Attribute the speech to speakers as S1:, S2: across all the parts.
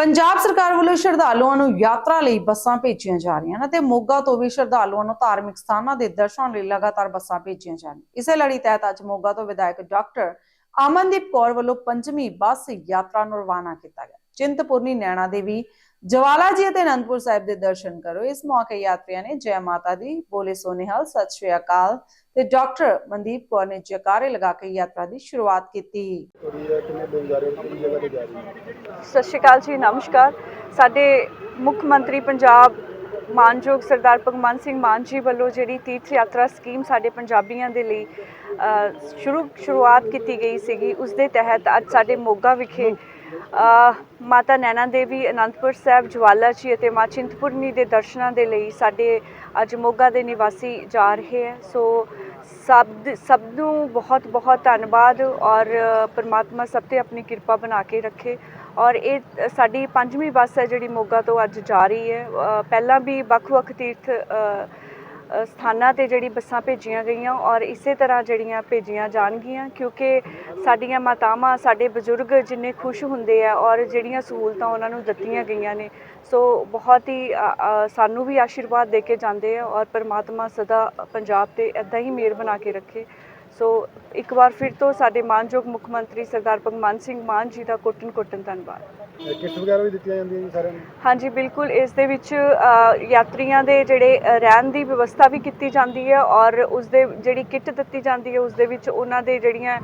S1: ਪੰਜਾਬ ਸਰਕਾਰ ਵੱਲੋਂ ਸ਼ਰਧਾਲੂਆਂ ਨੂੰ ਯਾਤਰਾ ਲਈ ਬੱਸਾਂ ਭੇਜੀਆਂ ਜਾ ਰਹੀਆਂ ਨੇ ਤੇ ਮੋਗਾ ਤੋਂ ਵੀ ਸ਼ਰਧਾਲੂਆਂ ਨੂੰ ਧਾਰਮਿਕ ਸਥਾਨਾਂ ਦੇ ਦਰਸ਼ਨ ਲਈ ਲਗਾਤਾਰ ਬੱਸਾਂ ਭੇਜੀਆਂ ਜਾ ਰਹੀਆਂ। ਇਸੇ ਲੜੀ ਤਹਿਤ ਅੱਜ ਮੋਗਾ ਤੋਂ ਵਿਧਾਇਕ ਡਾਕਟਰ ਅਮਨਦੀਪ ਕੌਰ ਵੱਲੋਂ ਪੰਜਵੀਂ ਬੱਸ ਯਾਤਰਾ ਨੂੰ ਰਵਾਨਾ ਕੀਤਾ ਗਿਆ। ਚਿੰਤਪੁਰਨੀ ਨੈਣਾ ਦੇਵੀ ਜਵਾਲਾ ਜੀ ਅਤੇ ਅਨੰਦਪੁਰ ਸਾਹਿਬ ਦੇ ਦਰਸ਼ਨ ਕਰੋ। ਇਸ ਮੌਕੇ ਯਾਤਰੀਆਂ ਨੇ ਜੈ ਮਾਤਾ ਦੀ ਬੋਲੇ ਸੋਨਿਹਾਲ ਸਤਿ ਸ਼੍ਰੀ ਅਕਾਲ ਤੇ ਡਾਕਟਰ ਮਨਦੀਪ ਕੌਰ ਨੇ ਜੈਕਾਰੇ ਲਗਾ ਕੇ ਯਾਤਰਾ ਦੀ ਸ਼ੁਰੂਆਤ ਕੀਤੀ।
S2: ਸਤਿ ਸ਼੍ਰੀ ਅਕਾਲ ਜੀ ਨਮਸਕਾਰ। ਸਾਡੇ ਮੁੱਖ ਮੰਤਰੀ ਪੰਜਾਬ ਮਾਨਯੋਗ ਸਰਦਾਰ ਭਗਵੰਤ ਸਿੰਘ ਮਾਨ ਜੀ ਵੱਲੋਂ ਜਿਹੜੀ ਤੀਰਥ ਯਾਤਰਾ ਸਕੀਮ ਸਾਡੇ ਪੰਜਾਬੀਆਂ ਦੇ ਲਈ ਅ, ਸ਼ੁਰੂ ਸ਼ੁਰੂਆਤ ਕੀਤੀ ਗਈ ਸੀਗੀ। ਉਸ ਦੇ ਤਹਿਤ ਅੱਜ ਸਾਡੇ ਮੋਗਾ ਵਿਖੇ ਮਾਤਾ ਨੈਣਾ ਦੇਵੀ, ਅਨੰਦਪੁਰ ਸਾਹਿਬ, ਜਵਾਲਾ ਜੀ ਅਤੇ ਮਾਂ ਚਿੰਤਪੁਰਨੀ ਦੇ ਦਰਸ਼ਨਾਂ ਦੇ ਲਈ ਸਾਡੇ ਅੱਜ ਮੋਗਾ ਦੇ ਨਿਵਾਸੀ ਜਾ ਰਹੇ ਹੈ। ਸੋ ਸਭ ਸਭ ਨੂੰ ਬਹੁਤ ਬਹੁਤ ਧੰਨਵਾਦ ਔਰ ਪਰਮਾਤਮਾ ਸਭ ਤੇ ਆਪਣੀ ਕਿਰਪਾ ਬਣਾ ਕੇ ਰੱਖੇ। ਔਰ ਇਹ ਸਾਡੀ ਪੰਜਵੀਂ ਬੱਸ ਹੈ ਜਿਹੜੀ ਮੋਗਾ ਤੋਂ ਅੱਜ ਜਾ ਰਹੀ ਹੈ। ਪਹਿਲਾਂ ਵੀ ਵੱਖ-ਵੱਖ ਤੀਰਥ ਸਥਾਨਾਂ ਤੇ ਜਿਹੜੀ ਬੱਸਾਂ ਭੇਜੀਆਂ ਗਈਆਂ ਔਰ ਇਸੇ ਤਰ੍ਹਾਂ ਜਿਹੜੀਆਂ ਭੇਜੀਆਂ ਜਾਣਗੀਆਂ ਕਿਉਂਕਿ ਸਾਡੀਆਂ ਮਾਤਾਵਾਂ, ਸਾਡੇ ਬਜ਼ੁਰਗ ਜਿੰਨੇ ਖੁਸ਼ ਹੁੰਦੇ ਆ ਔਰ ਜਿਹੜੀਆਂ ਸਹੂਲਤਾਂ ਉਹਨਾਂ ਨੂੰ ਦਿੱਤੀਆਂ ਗਈਆਂ ਨੇ, ਸੋ ਬਹੁਤ ਹੀ ਸਾਨੂੰ ਵੀ ਆਸ਼ੀਰਵਾਦ ਦੇ ਕੇ ਜਾਂਦੇ ਆ ਔਰ ਪਰਮਾਤਮਾ ਸਦਾ ਪੰਜਾਬ ਤੇ ਇਦਾਂ ਹੀ ਮੇਰ ਬਣਾ ਕੇ ਰੱਖੇ। ਸੋ ਇੱਕ ਵਾਰ ਫਿਰ ਤੋਂ ਸਾਡੇ ਮਾਨਯੋਗ ਮੁੱਖ ਮੰਤਰੀ ਸਰਦਾਰ ਭਗਵੰਤ ਸਿੰਘ ਮਾਨ ਜੀ ਦਾ ਕੋਟਨ ਕੋਟਨ ਧੰਨਵਾਦ।
S3: ਕਿਸ਼ਤ ਵਗੈਰਾ ਵੀ ਦਿੱਤੀਆਂ ਜਾਂਦੀਆਂ ਜੀ ਸਾਰਿਆਂ ਨੂੰ?
S2: ਹਾਂਜੀ ਬਿਲਕੁਲ। ਇਸ ਦੇ ਵਿੱਚ ਅ, ਯਾਤਰੀਆਂ ਦੇ ਜਿਹੜੇ ਅ, ਰਹਿਣ ਦੀ ਵਿਵਸਥਾ ਵੀ ਕੀਤੀ ਜਾਂਦੀ ਹੈ ਔਰ ਉਸ ਦੇ ਜਿਹੜੀ ਕਿੱਟ ਦਿੱਤੀ ਜਾਂਦੀ ਹੈ ਉਸ ਦੇ ਵਿੱਚ ਉਹਨਾਂ ਦੇ ਜਿਹੜੀਆਂ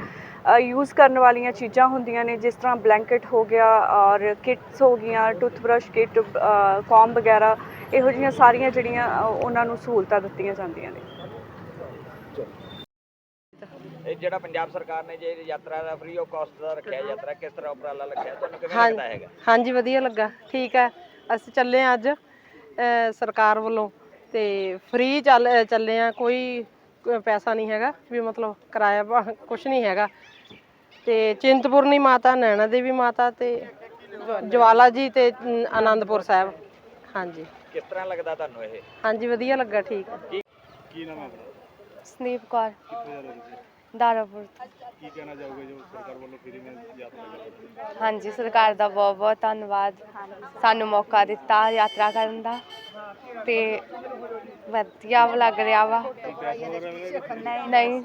S2: ਯੂਜ਼ ਕਰਨ ਵਾਲੀਆਂ ਚੀਜ਼ਾਂ ਹੁੰਦੀਆਂ ਨੇ ਜਿਸ ਤਰ੍ਹਾਂ ਬਲੈਂਕਟ ਹੋ ਗਿਆ ਔਰ ਕਿਟਸ ਹੋ ਗਈਆਂ ਟੂਥਬ੍ਰਸ਼ ਕਿਟ ਕੌਮ ਵਗੈਰਾ ਇਹੋ ਜਿਹੀਆਂ ਸਾਰੀਆਂ ਜਿਹੜੀਆਂ ਅ, ਉਹਨਾਂ ਨੂੰ ਸਹੂਲਤਾਂ ਦਿੱਤੀਆਂ ਜਾਂਦੀਆਂ ਨੇ।
S4: ਇਹ ਜਿਹੜਾ ਪੰਜਾਬ ਸਰਕਾਰ ਨੇ ਜੇ ਯਾਤਰਾ ਦਾ ਫ੍ਰੀ ਆਫ ਕਾਸਟ ਦਾ ਰੱਖਿਆ ਯਾਤਰਾ ਕਿਸ ਤਰ੍ਹਾਂ ਉਪਰਾਲਾ ਰੱਖਿਆ ਤੁਹਾਨੂੰ ਕਿਵੇਂ ਲੱਗਦਾ ਹੈਗਾ?
S5: ਹਾਂਜੀ ਵਧੀਆ ਲੱਗਾ। ਠੀਕ ਹੈ। ਅਸੀਂ ਚੱਲੇ ਅੱਜ ਸਰਕਾਰ ਵੱਲੋਂ ਤੇ ਫ੍ਰੀ ਚੱਲ ਚੱਲੇ ਆ ਕੋਈ ਪੈਸਾ ਨਹੀਂ ਹੈਗਾ ਵੀ ਮਤਲਬ ਕਿਰਾਇਆ ਕੁਝ ਨਹੀਂ ਹੈਗਾ। ਤੇ ਚਿੰਤਪੁਰਨੀ ਮਾਤਾ ਨੈਣਾ ਦੇਵੀ ਮਾਤਾ ਤੇ ਜਵਾਲਾ ਜੀ ਤੇ ਆਨੰਦਪੁਰ ਸਾਹਿਬ। ਹਾਂਜੀ।
S4: ਕਿਸ ਤਰ੍ਹਾਂ ਲੱਗਦਾ ਤੁਹਾਨੂੰ ਇਹ?
S5: ਹਾਂਜੀ ਵਧੀਆ ਲੱਗਾ। ਠੀਕ ਹੈ।
S3: ਕੀ ਨਾਮ ਹੈ
S6: ਸੰਦੀਪ ਕੌਰ।
S3: ਕਿੱਥੇ ਜਾ ਰਹੇ ਹੋ ਤੁਸੀਂ?
S6: ਦਾਰਾਪੁਰ
S3: ਕੀ ਕਹਿਣਾ ਚਾਹੋਗੇ ਜੋ ਸਰਕਾਰ ਵੱਲੋਂ ਫ੍ਰੀ में ਯਾਤਰਾ ਕਰ ਰਹੀ ਹੈ
S6: ਹਾਂਜੀ ਸਰਕਾਰ ਦਾ ਬਹੁਤ ਬਹੁਤ ਧੰਨਵਾਦ। ਸਾਨੂੰ ਮੌਕਾ ਦਿੱਤਾ ਯਾਤਰਾ ਕਰਨ ਦਾ ਤੇ ਵਧੀਆ ਲੱਗ ਰਿਹਾ ਵਾ।
S3: ਪੈਸਾ ਵਗੈਰਾ ਮਿਲੇਗਾ
S6: ਨਹੀਂ।